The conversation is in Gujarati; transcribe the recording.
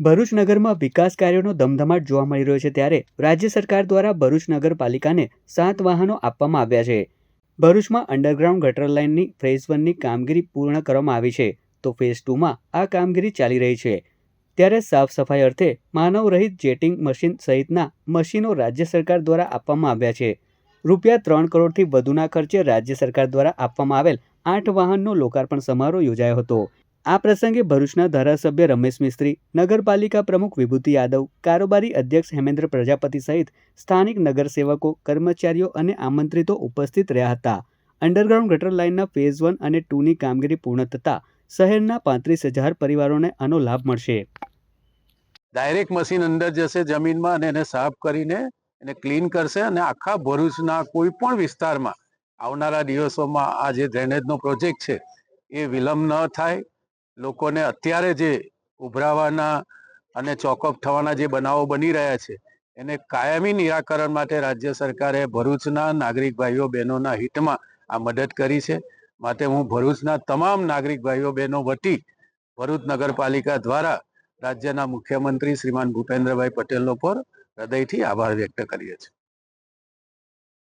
ભરૂચ નગરમાં વિકાસ કાર્યોનો ધમધમાટ જોવા મળી રહ્યો છે ત્યારે રાજ્ય સરકાર દ્વારા ભરૂચ નગરપાલિકાને સાત વાહનો આપવામાં આવ્યા છે. ભરૂચમાં અંડરગ્રાઉન્ડ ગટર લાઇનની ફેઝ વનની કામગીરી પૂર્ણ કરવામાં આવી છે તો ફેઝ ટુમાં આ કામગીરી ચાલી રહી છે. ત્યારે સાફ સફાઈ અર્થે માનવ રહિત જેટિંગ મશીન સહિતના મશીનો રાજ્ય સરકાર દ્વારા આપવામાં આવ્યા છે. રૂપિયા ત્રણ કરોડથી વધુના ખર્ચે રાજ્ય સરકાર દ્વારા આપવામાં આવેલ આઠ વાહનનો લોકાર્પણ સમારોહ યોજાયો હતો. આ પ્રસંગે ભરૂચના ધારાસભ્ય રમેશ મિસ્ત્રી, નગરપાલિકા પ્રમુખ વિભૂતિ યાદવ, કારોબારી અધ્યક્ષ હેમેન્દ્ર પ્રજાપતિ સહિત સ્થાનિક નગરસેવકો, કર્મચારીઓ અને આમંત્રિતો ઉપસ્થિત રહ્યા હતા. અંડરગ્રાઉન્ડ ગટર લાઇનના ફેઝ વન અને ટુની કામગીરી પૂર્ણ થતાં શહેરના પાંત્રીસ હજાર પરિવારોને આનો લાભ મળશે. ડાયરેક્ટ મશીન અંદર જશે જમીનમાં અને એને સાફ કરીને એને ક્લીન કરશે અને આખા ભરૂચના કોઈ પણ વિસ્તારમાં આવનારા દિવસોમાં આ જે ડ્રેનેજનો પ્રોજેક્ટ છે, એ વિલંબ ન થાય. લોકોને અત્યારે જે ઉભરાવાના અને ચોકઅપ થવાના જે બનાવો બની રહ્યા છે, એને કાયમી નિરાકરણ માટે રાજ્ય સરકારે ભરૂચના નાગરિક ભાઈઓ બહેનોના હિતમાં આ મદદ કરી છે. માટે હું ભરૂચના તમામ નાગરિક ભાઈઓ બહેનો વતી ભરૂચ નગરપાલિકા દ્વારા રાજ્યના મુખ્યમંત્રી શ્રીમાન ભૂપેન્દ્રભાઈ પટેલનો પર હૃદયથી આભાર વ્યક્ત કરીએ છીએ.